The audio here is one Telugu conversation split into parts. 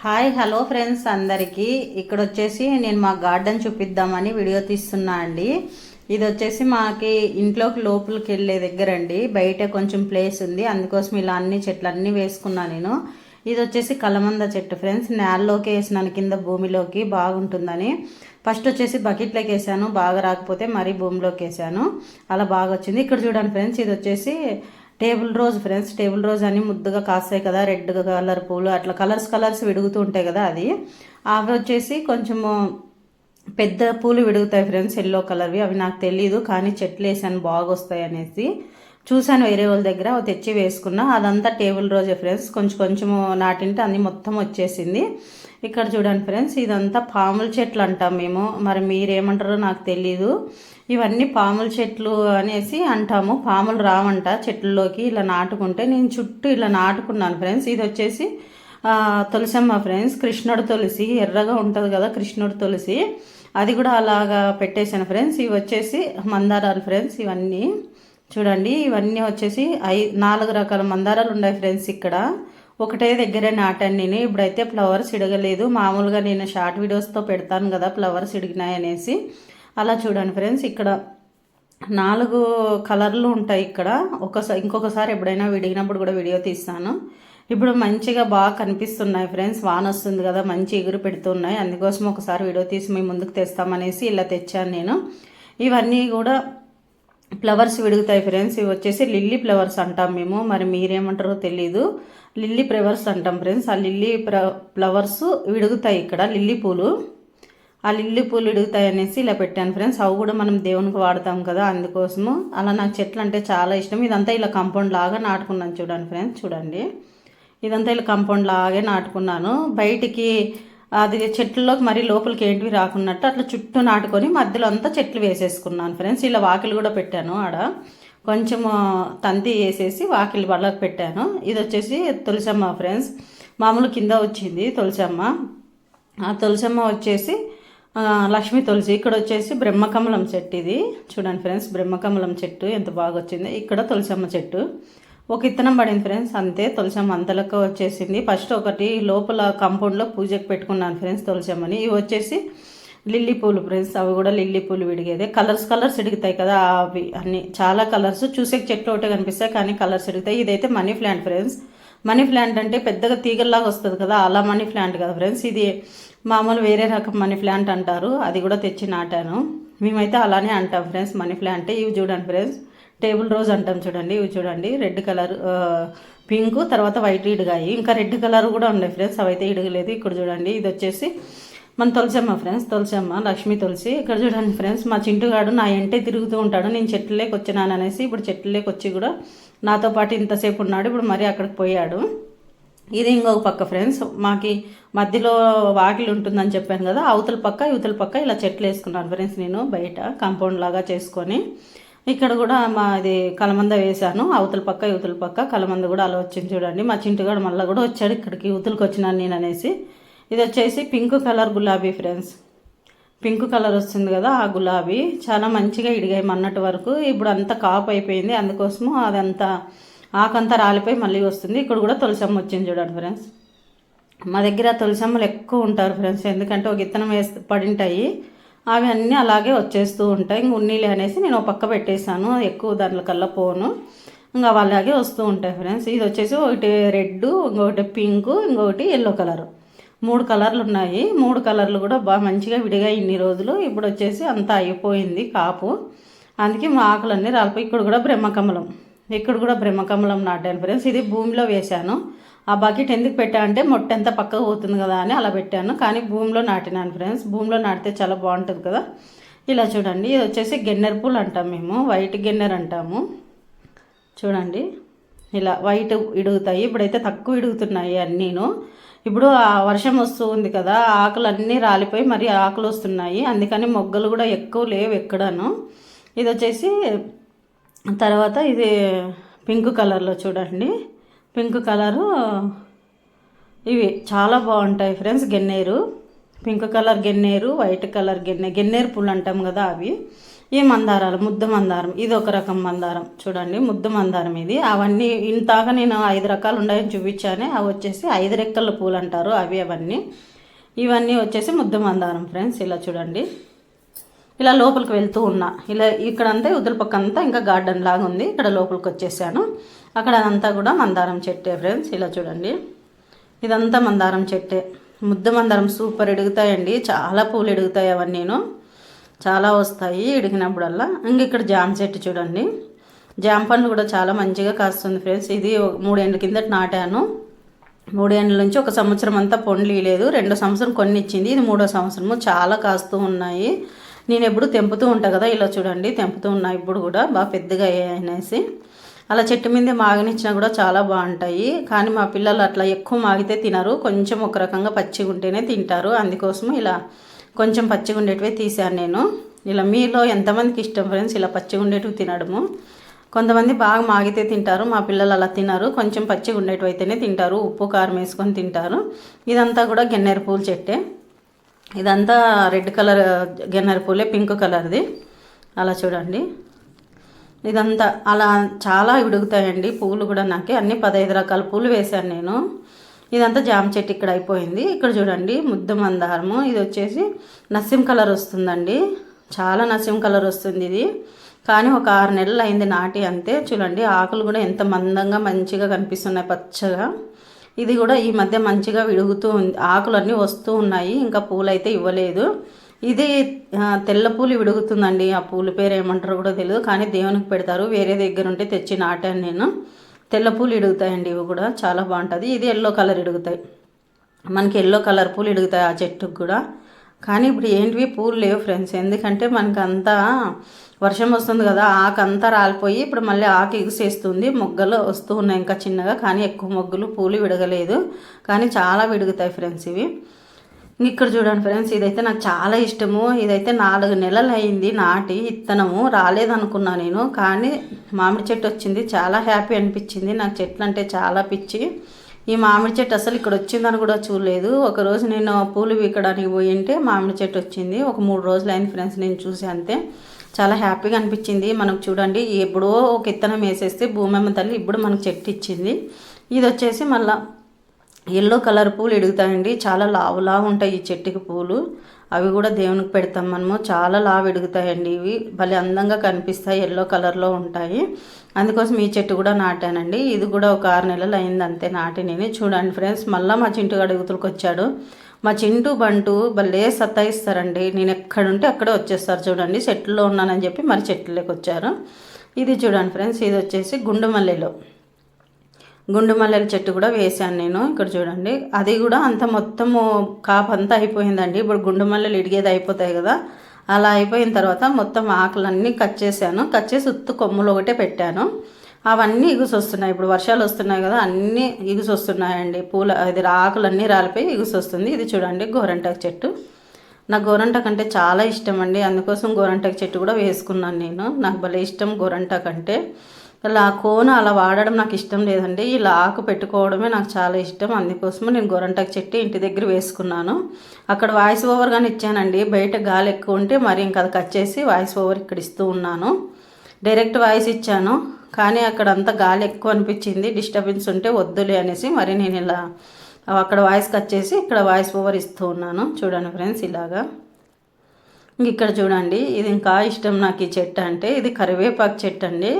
హాయ్ హలో ఫ్రెండ్స్ అందరికీ. ఇక్కడ వచ్చేసి నేను మా గార్డెన్ చూపిద్దామని వీడియో తీస్తున్నా అండి. ఇది వచ్చేసి మాకి ఇంట్లోకి లోపలికి వెళ్ళే దగ్గర అండి బయట కొంచెం ప్లేస్ ఉంది. అందుకోసం ఇలా అన్ని చెట్లు అన్నీ వేసుకున్నా నేను. ఇది వచ్చేసి కలమంద చెట్టు ఫ్రెండ్స్. నేలలోకి వేసినాను. కింద భూమిలోకి బాగుంటుందని. ఫస్ట్ వచ్చేసి బకెట్లోకి వేసాను. బాగా రాకపోతే మరీ భూమిలోకి వేసాను. అలా బాగా వచ్చింది ఇక్కడ చూడండి ఫ్రెండ్స్ ఇది వచ్చేసి table rose friends table rose అని ముద్దుగా కాస్తాయి కదా రెడ్ కలర్ పూలు అట్లా కలర్స్ కలర్స్ విడుగుతూ ఉంటాయి కదా అది. అవి వచ్చేసి కొంచెము పెద్ద పూలు విడుగుతాయి ఫ్రెండ్స్ ఎల్లో కలర్వి. అవి నాకు తెలీదు కానీ చెట్లు వేసాను బాగా వస్తాయి అనేసి. చూశాను వేరే వాళ్ళ దగ్గర తెచ్చి వేసుకున్నా. అదంతా టేబుల్ రోజే ఫ్రెండ్స్. కొంచెం కొంచెం నాటింటే అన్ని మొత్తం వచ్చేసింది. ఇక్కడ చూడండి ఫ్రెండ్స్ ఇదంతా పాముల చెట్లు అంటాం మేము. మరి మీరేమంటారో నాకు తెలీదు. ఇవన్నీ పాముల చెట్లు అనేసి అంటాము. పాములు రావంట చెట్లలోకి ఇలా నాటుకుంటే. నేను చుట్టూ ఇలా నాటుకున్నాను ఫ్రెండ్స్. ఇది వచ్చేసి తులసమ్మ ఫ్రెండ్స్. కృష్ణుడు తులసి. ఎర్రగా ఉంటుంది కదా కృష్ణుడు తులసి. అది కూడా అలాగా పెట్టేశాను ఫ్రెండ్స్. ఇవి వచ్చేసి మందారాలు ఫ్రెండ్స్ ఇవన్నీ. చూడండి ఇవన్నీ వచ్చేసి ఐ నాలుగు రకాల మందారాలు ఉన్నాయి ఫ్రెండ్స్ ఇక్కడ. ఒకటే దగ్గరే నాటాను నేను ఇప్పుడైతే ఫ్లవర్స్ ఇడగలేదు మామూలుగా నేను షార్ట్ వీడియోస్తో పెడతాను కదా ఫ్లవర్స్ ఇడిగినాయి అనేసి అలా చూడండి ఫ్రెండ్స్ ఇక్కడ నాలుగు కలర్లు ఉంటాయి ఇక్కడ. ఒకసారి ఇంకొకసారి ఎప్పుడైనా విడిగినప్పుడు కూడా వీడియో తీస్తాను. ఇప్పుడు మంచిగా బాగా కనిపిస్తున్నాయి ఫ్రెండ్స్. వాన వస్తుంది కదా మంచి ఎగురు పెడుతున్నాయి. అందుకోసం ఒకసారి వీడియో తీసి మేము ముందుకు తెస్తామనేసి ఇలా తెచ్చాను నేను. ఇవన్నీ కూడా ఫ్లవర్స్ విడుగుతాయి ఫ్రెండ్స్. ఇవి వచ్చేసి లిల్లీ ఫ్లవర్స్ అంటాం మేము. మరి మీరేమంటారో తెలీదు. లిల్లీ ఫ్లవర్స్ అంటాం ఫ్రెండ్స్. ఆ లిల్లీ ఫ్లవర్స్ విడుగుతాయి ఇక్కడ లిల్లీ పూలు. ఆ లిల్లీ పూలు విడుగుతాయి అనేసి ఇలా పెట్టాను ఫ్రెండ్స్. అవి కూడా మనం దేవునికి వాడతాం కదా అందుకోసము. అలా నాకు చెట్లు అంటే చాలా ఇష్టం. ఇదంతా ఇలా కంపౌండ్ లాగా నాటుకున్నాను చూడండి ఫ్రెండ్స్. చూడండి. ఇదంతా ఇలా కంపౌండ్ లాగే నాటుకున్నాను. బయటికి అది చెట్లలోకి మరీ లోపలికి ఏంటివి రాకున్నట్టు అట్లా చుట్టూ నాటుకొని మధ్యలో అంతా చెట్లు వేసేసుకున్నాను ఫ్రెండ్స్. ఇలా వాకిలు కూడా పెట్టాను ఆడ. కొంచెం తంతి వేసేసి వాకిలి బళ్ళకి పెట్టాను. ఇది వచ్చేసి తులసమ్మ ఫ్రెండ్స్. మామూలు కింద వచ్చింది తులసమ్మ. ఆ తులసమ్మ వచ్చేసి లక్ష్మీ తులసి. ఇక్కడ వచ్చేసి బ్రహ్మకమలం చెట్టు ఇది. చూడండి ఫ్రెండ్స్ బ్రహ్మకమలం చెట్టు ఎంత బాగా వచ్చింది. ఇక్కడ తులసమ్మ చెట్టు. ఒక ఇత్తనం పడింది ఫ్రెండ్స్ అంతే. తులసమ్మ అంతలకు వచ్చేసింది. ఫస్ట్ ఒకటి లోపల కాంపౌండ్లో పూజకు పెట్టుకున్నాను ఫ్రెండ్స్ తులసమ్మని. ఇవి వచ్చేసి లిల్లీ పూలు ఫ్రెండ్స్ అవి కూడా లిల్లీ పూలు విడిగేదే. కలర్స్ కలర్స్ ఇడుగుతాయి కదా అవి అన్ని. చాలా కలర్స్ చూసే చెట్లు ఒకటే కనిపిస్తాయి కానీ కలర్స్ ఇడుగుతాయి. ఇదైతే money plant friends. Money plant అంటే పెద్దగా తీగల్లాగా వస్తుంది కదా అలా మనీ ప్లాంట్ కదా ఫ్రెండ్స్. ఇది మామూలు వేరే రకం మనీ ప్లాంట్ అంటారు. అది కూడా తెచ్చి నాటాను. మేమైతే అలానే అంటాం ఫ్రెండ్స్ మనీ ప్లాంట్ ఇవి చూడండి ఫ్రెండ్స్. టేబుల్ రోజ్ అంటాం చూడండి ఇవి చూడండి. రెడ్ కలర్ పింక్ తర్వాత వైట్ ఇడిగాయి. ఇంకా రెడ్ కలర్ కూడా ఉన్నాయి ఫ్రెండ్స్ అవైతే ఇడగలేదు. ఇక్కడ చూడండి ఇది వచ్చేసి మన తులసమ్మ ఫ్రెండ్స్ తులసమ్మ లక్ష్మి తులసి. ఇక్కడ చూడండి ఫ్రెండ్స్ మా చింటుగాడు నా ఎంటే తిరుగుతూ ఉంటాడు నేను చెట్లలోకి వచ్చినాను అనేసి ఇప్పుడు చెట్లలోకి వచ్చి కూడా నాతో పాటు ఇంతసేపు ఉన్నాడు ఇప్పుడు మరీ అక్కడికి పోయాడు. ఇది ఇంకొక పక్క ఫ్రెండ్స్ మాకి మధ్యలో వాకిలి ఉంటుందని చెప్పాను కదా అవతల పక్క ఇవతల పక్క ఇలా చెట్లు వేసుకున్నాను ఫ్రెండ్స్ నేను బయట కాంపౌండ్ లాగా చేసుకొని. ఇక్కడ కూడా మా ఇది కలమంద వేశాను. అవతల పక్క యువతల పక్క కలమంద కూడా అలా వచ్చింది చూడండి. మా చింటిగాడు మళ్ళీ కూడా వచ్చాడు ఇక్కడికి యువతలకు వచ్చినాను నేను అనేసి. ఇది వచ్చేసి పింక్ కలర్ గులాబీ ఫ్రెండ్స్. పింక్ కలర్ వస్తుంది కదా ఆ గులాబీ. చాలా మంచిగా ఇడిగాయి మన్నటి వరకు. ఇప్పుడు అంతా కాపు అయిపోయింది. అందుకోసము అదంతా ఆకంతా రాలిపోయి మళ్ళీ వస్తుంది. ఇక్కడ కూడా తులసమ్మ వచ్చింది చూడండి ఫ్రెండ్స్. మా దగ్గర తులసమ్మలు ఎక్కువ ఉంటారు ఫ్రెండ్స్. ఎందుకంటే ఒక ఇత్తనం వేసి పడింటాయి. అవి అన్నీ అలాగే వచ్చేస్తూ ఉంటాయి. ఇంక ఉన్నీళ్ళు అనేసి నేను ఒక పక్క పెట్టేశాను. ఎక్కువ దాంట్లో కల్లా పోను. ఇంకా అవి అలాగే వస్తూ ఉంటాయి ఫ్రెండ్స్. ఇది వచ్చేసి ఒకటి రెడ్ ఇంకొకటి పింక్ ఇంకొకటి ఎల్లో కలర్. మూడు కలర్లు ఉన్నాయి. మూడు కలర్లు కూడా బాగా మంచిగా విడిగా ఇన్ని రోజులు. ఇప్పుడు వచ్చేసి అంతా అయిపోయింది కాపు. అందుకే మా ఆకులన్నీ రాలిపోయి. ఇక్కడ కూడా బ్రహ్మకమలం. ఇక్కడ కూడా బ్రహ్మకమలం నాటాను ఫ్రెండ్స్. ఇది భూమిలో వేశాను. ఆ బకెట్ ఎందుకు పెట్టా అంటే మొట్ట ఎంత పక్కకు పోతుంది కదా అని అలా పెట్టాను. కానీ భూమిలో నాటినాను ఫ్రెండ్స్. భూమిలో నాటితే చాలా బాగుంటుంది కదా. ఇలా చూడండి. ఇది వచ్చేసి గెన్నెర పూలు అంటాం మేము. వైట్ గిన్నెర్ అంటాము. చూడండి. ఇలా వైట్ ఇడుగుతాయి. ఇప్పుడైతే తక్కువ ఇడుగుతున్నాయి అన్నీను. ఇప్పుడు ఆ వర్షం వస్తూ ఉంది కదా. ఆకులు అన్నీ రాలిపోయి మరి ఆకులు వస్తున్నాయి. అందుకని మొగ్గలు కూడా ఎక్కువ లేవు ఎక్కడను. ఇది వచ్చేసి తర్వాత ఇది పింక్ కలర్లో చూడండి. పింక్ కలరు ఇవి చాలా బాగుంటాయి ఫ్రెండ్స్ గెన్నేరు. పింక్ కలర్ గెన్నేరు వైట్ కలర్ గెన్నె గెన్నేరు పూలు అంటాం కదా అవి. ఈ మందారాలు ముద్ద మందారం ఇది ఒక రకం మందారం. చూడండి ముద్ద మందారం ఇది. అవన్నీ ఇంతాక నేను ఐదు రకాలు ఉన్నాయని చూపించాను. అవి వచ్చేసి ఐదు రెక్కల పూలు అంటారు అవి అవన్నీ. ఇవన్నీ వచ్చేసి ముద్ద మందారం ఫ్రెండ్స్ ఇలా చూడండి. ఇలా లోపలికి వెళ్తూ ఉన్నా. ఇలా ఇక్కడంతా ఉదురు పక్క అంతా ఇంకా గార్డెన్ లాగా ఉంది. ఇక్కడ లోపలికి వచ్చేసాను. అక్కడ అదంతా కూడా మందారం చెట్టే ఫ్రెండ్స్ ఇలా చూడండి. ఇదంతా మందారం చెట్టే. ముద్ద మందారం సూపర్ ఎడుగుతాయండి. చాలా పూలు ఎడుగుతాయి అవన్నీను. చాలా వస్తాయి ఎడిగినప్పుడల్లా. ఇంక ఇక్కడ జామ చెట్టు చూడండి. జామ పండు కూడా చాలా మంచిగా కాస్తుంది ఫ్రెండ్స్. ఇది మూడేళ్ళ కిందట నాటాను. మూడేండ్ల నుంచి ఒక సంవత్సరం అంతా పండ్లు ఇవ్వలేదు రెండో సంవత్సరం కొన్ని ఇచ్చింది ఇది మూడో సంవత్సరము చాలా కాస్తూ ఉన్నాయి. నేను ఎప్పుడు తెంపుతూ ఉంటా కదా ఇలా చూడండి. తెంపుతూ ఉన్నా ఇప్పుడు కూడా. బాగా పెద్దగా అయ్యాయి అనేసి. అలా చెట్టు మీదే మాగనిచ్చినా కూడా చాలా బాగుంటాయి. కానీ మా పిల్లలు అట్లా ఎక్కువ మాగితే తినరు. కొంచెం ఒక రకంగా పచ్చిగా ఉంటేనే తింటారు. అందుకోసం ఇలా కొంచెం పచ్చిగా ఉండేటివే తీశాను నేను. ఇలా మీలో ఎంతమందికి ఇష్టం ఫ్రెండ్స్ ఇలా పచ్చిగా ఉండేటివి తినడము. కొంతమంది బాగా మాగితే తింటారు. మా పిల్లలు అలా తినరు. కొంచెం పచ్చిగా ఉండేటివి అయితేనే తింటారు. ఉప్పు కారం వేసుకొని తింటారు. ఇదంతా కూడా గన్నేరు పూల చెట్టే. ఇదంతా రెడ్ కలర్ గెన్నర పూలే పింక్ కలర్ది. అలా చూడండి. ఇదంతా అలా చాలా విడుగుతాయండి. పూలు కూడా నాకు అన్ని పదహైదు రకాల పూలు వేశాను నేను. ఇదంతా జామ చెట్టు ఇక్కడ అయిపోయింది. ఇక్కడ చూడండి ముద్ద మందారము. ఇది వచ్చేసి నస్యం కలర్ వస్తుందండి. చాలా నస్యం కలర్ వస్తుంది ఇది. కానీ ఒక ఆరు నెలలు అయింది నాటి అంతే. చూడండి ఆకులు కూడా ఎంత మందంగా మంచిగా కనిపిస్తున్నాయి పచ్చగా. ఇది కూడా ఈ మధ్య మంచిగా విడుగుతూ ఉంది. ఆకులన్నీ వస్తూ ఉన్నాయి. ఇంకా పూలైతే ఇవ్వలేదు. ఇది తెల్ల పూలు విడుగుతుందండి. ఆ పూల పేరు ఏమంటారో కూడా తెలియదు కానీ దేవునికి పెడతారు. వేరే దగ్గర ఉంటే తెచ్చి నాటాను నేను. తెల్ల పూలు ఇడుగుతాయండి ఇవి కూడా. చాలా బాగుంటుంది. ఇది ఎల్లో కలర్ ఇడుగుతాయి. మనకి ఎల్లో కలర్ పూలు ఇడుగుతాయి ఆ చెట్టుకు కూడా. కానీ ఇప్పుడు ఏంటివి? పూలు లేవు ఫ్రెండ్స్. ఎందుకంటే మనకు అంతా వర్షం వస్తుంది కదా ఆకు అంతా రాలిపోయి ఇప్పుడు మళ్ళీ ఆకు ఎగుసేస్తుంది మొగ్గలు వస్తూ ఉన్నాయి ఇంకా చిన్నగా కానీ ఎక్కువ మొగ్గులు పూలు విడగలేదు. కానీ చాలా విడుగుతాయి ఫ్రెండ్స్ ఇవి. ఇక్కడ చూడండి ఫ్రెండ్స్ ఇదైతే నాకు చాలా ఇష్టము. ఇదైతే నాలుగు నెలలు అయింది నాటి ఇత్తనము. రాలేదనుకున్నా నేను కానీ మామిడి చెట్టు వచ్చింది. చాలా హ్యాపీ అనిపించింది. నాకు చెట్లు అంటే చాలా పిచ్చి. ఈ మామిడి చెట్టు అసలు ఇక్కడ వచ్చిందని కూడా చూడలేదు. ఒకరోజు నేను పూలు వీకడానికి పోయింటే మామిడి చెట్టు వచ్చింది. ఒక మూడు రోజులు అయింది ఫ్రెండ్స్ నేను చూసి అంతే. చాలా హ్యాపీగా అనిపించింది. మనకు చూడండి ఎప్పుడో ఒక ఇత్తనం వేసేస్తే భూమమ్మ తల్లి ఇప్పుడు మనకు చెట్టు ఇచ్చింది. ఇది వచ్చేసి మళ్ళీ ఎల్లో కలర్ పూలు ఎడుగుతాయండి. చాలా లావు లావు ఉంటాయి ఈ చెట్టుకి పూలు. అవి కూడా దేవునికి పెడతాం మనము. చాలా లావు ఎడుగుతాయండి ఇవి. భలే అందంగా కనిపిస్తాయి. ఎల్లో కలర్లో ఉంటాయి. అందుకోసం ఈ చెట్టు కూడా నాటానండి. ఇది కూడా ఒక ఆరు నెలలు అయింది అంతే నాటి నేను. చూడండి ఫ్రెండ్స్ మళ్ళీ మా చింటు అడుగుతులకు వచ్చాడు. మా చింటూ బంటు భలే సత్తాయిస్తారండి. నేను ఎక్కడుంటే అక్కడే వచ్చేస్తారు చూడండి. చెట్లలో ఉన్నానని చెప్పి మరి చెట్లలోకి వచ్చారు. ఇది చూడండి ఫ్రెండ్స్ ఇది వచ్చేసి గుండు మల్లెలో గుండు మల్లెల చెట్టు కూడా వేసాను నేను ఇక్కడ చూడండి. అది కూడా అంత మొత్తము కాపు అంతా అయిపోయిందండి. ఇప్పుడు గుండు మల్లెలు ఇడిగేది అయిపోతాయి కదా. అలా అయిపోయిన తర్వాత మొత్తం ఆకులన్నీ కట్ చేశాను. కట్ చేసి ఉత్తు కొమ్ములు ఒకటే పెట్టాను. అవన్నీ ఇగుసు వస్తున్నాయి ఇప్పుడు వర్షాలు వస్తున్నాయి కదా అన్నీ ఇగుసొస్తున్నాయండి. పూల అది ఆకులన్నీ రాలిపోయి ఇగుసొస్తుంది. ఇది చూడండి గోరంటాకు చెట్టు. నాకు గోరంటాకు అంటే చాలా ఇష్టం అండి. అందుకోసం గోరంటాకు చెట్టు కూడా వేసుకున్నాను నేను. నాకు భలే ఇష్టం గోరంటాకు అంటే. ఇలా కోన అలా వాడడం నాకు ఇష్టం లేదండి. ఇలా ఆకు పెట్టుకోవడమే నాకు చాలా ఇష్టం. అందుకోసమే నేను గొరంటకు చెట్టు ఇంటి దగ్గర వేసుకున్నాను. అక్కడ వాయిస్ ఓవర్ కానీ ఇచ్చానండి. బయట గాలి ఎక్కువ ఉంటే మరి ఇంకా అది కట్ చేసి వాయిస్ ఓవర్ ఇక్కడ ఇస్తూ ఉన్నాను. డైరెక్ట్ వాయిస్ ఇచ్చాను. కానీ అక్కడ అంతా గాలి ఎక్కువ అనిపించింది. డిస్టర్బెన్స్ ఉంటే వద్దులే అనేసి మరి నేను ఇలా అక్కడ వాయిస్ కట్ చేసి ఇక్కడ వాయిస్ ఓవర్ ఇస్తూ ఉన్నాను. చూడండి ఫ్రెండ్స్ ఇలాగా. ఇక్కడ చూడండి. ఇది ఇంకా ఇష్టం నాకు ఈ చెట్టు అంటే. ఇది కరివేపాకు చెట్టు అండి.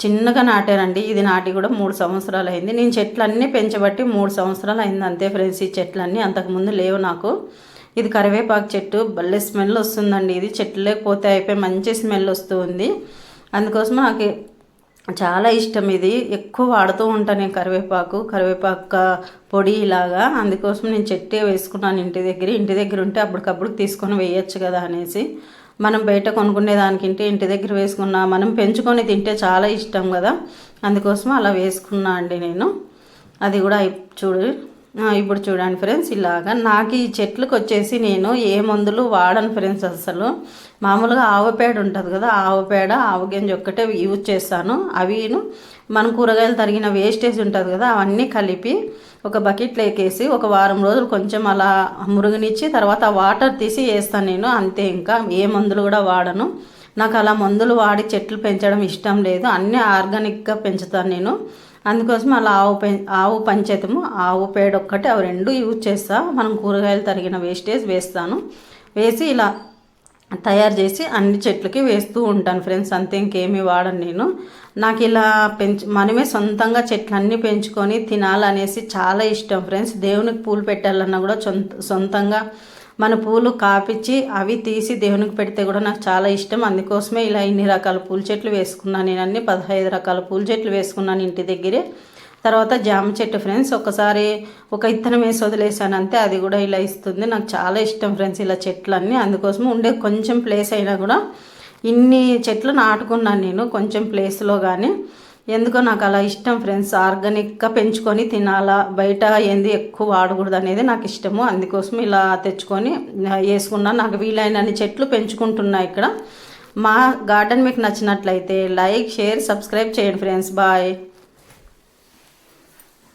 చిన్నగా నాటానండి ఇది నాటి కూడా మూడు సంవత్సరాలు అయింది. నేను చెట్లన్నీ పెంచబట్టి మూడు సంవత్సరాలు అయింది అంతే ఫ్రెండ్స్. ఈ చెట్లన్నీ అంతకుముందు లేవు నాకు. ఇది కరివేపాకు చెట్టు. భలే స్మెల్ వస్తుందండి. ఇది చెట్లు లేకపోతే అయిపోయి మంచి స్మెల్ వస్తుంది అందుకోసం నాకు చాలా ఇష్టం ఇది. ఎక్కువ వాడుతూ ఉంటాను నేను కరివేపాకు కరివేపాకు పొడి ఇలాగా. అందుకోసం నేను చెట్టే వేసుకున్నాను ఇంటి దగ్గర. ఇంటి దగ్గర ఉంటే అప్పటికప్పుడు తీసుకొని వేయచ్చు కదా అనేసి. మనం బయట కొనుక్కునే దానికింటే ఇంటి దగ్గర వేసుకున్నా మనం పెంచుకొని తింటే చాలా ఇష్టం కదా. అందుకోసం అలా వేసుకున్నా అండి నేను. అది కూడా చూడు. ఇప్పుడు చూడండి ఫ్రెండ్స్ ఇలాగా నాకు ఈ చెట్లకు వచ్చేసి నేను ఏ మందులు వాడను ఫ్రెండ్స్ అసలు. మామూలుగా ఆవు పేడ ఉంటుంది కదా ఆవు పేడ ఆవు గింజ ఒక్కటే యూజ్ చేస్తాను. అవిను మన కూరగాయలు తరిగిన వేస్టేజ్ ఉంటుంది కదా అవన్నీ కలిపి ఒక బకెట్లో ఎక్కేసి ఒక వారం రోజులు కొంచెం అలా మురుగునిచ్చి తర్వాత వాటర్ తీసి వేస్తాను నేను అంతే ఇంకా. ఏ మందులు కూడా వాడను. నాకు అలా మందులు వాడి చెట్లు పెంచడం ఇష్టం లేదు. అన్నీ ఆర్గానిక్గా పెంచుతాను నేను. అందుకోసం అలా ఆవు పె ఆవు పంచేతము ఆవు పేడ ఒక్కటి అవి రెండు యూజ్ చేస్తా. మనం కూరగాయలు తరిగిన వేస్టేజ్ వేస్తాను. వేసి ఇలా తయారు చేసి అన్ని చెట్లకి వేస్తూ ఉంటాను ఫ్రెండ్స్. అంతే ఇంకేమీ వాడను నేను. నాకు ఇలా పెంచు మనమే సొంతంగా చెట్లన్నీ పెంచుకొని తినాలనేసి చాలా ఇష్టం ఫ్రెండ్స్. దేవునికి పూలు పెట్టాలన్నా కూడా సొంత సొంతంగా మన పూలు కాపిచ్చి అవి తీసి దేవునికి పెడితే కూడా నాకు చాలా ఇష్టం. అందుకోసమే ఇలా ఇన్ని రకాల పూల చెట్లు వేసుకున్నాను నేను అన్ని పదహైదు రకాల పూల చెట్లు వేసుకున్నాను ఇంటి దగ్గరే. తర్వాత జామ చెట్టు ఫ్రెండ్స్ ఒకసారి ఒక ఇత్తనం వేసి వదిలేసాను అంతే. అది కూడా ఇలా ఇస్తుంది. నాకు చాలా ఇష్టం ఫ్రెండ్స్ ఇలా చెట్లన్నీ. అందుకోసం ఉండే కొంచెం ప్లేస్ అయినా కూడా ఇన్ని చెట్లు నాటుకున్నాను నేను కొంచెం ప్లేస్లో కానీ ఎందుకో నాకు అలా ఇష్టం ఫ్రెండ్స్ ఆర్గానిక్గా పెంచుకొని తినాలా బయట ఏంది ఎక్కువ వాడకూడదు అనేది నాకు ఇష్టము. అందుకోసం ఇలా తెచ్చుకొని వేసుకున్నా. నాకు వీలైనన్ని చెట్లు పెంచుకుంటున్నా ఇక్కడ. మా గార్డెన్ మీకు నచ్చినట్లయితే లైక్ షేర్ సబ్స్క్రైబ్ చేయండి ఫ్రెండ్స్ బాయ్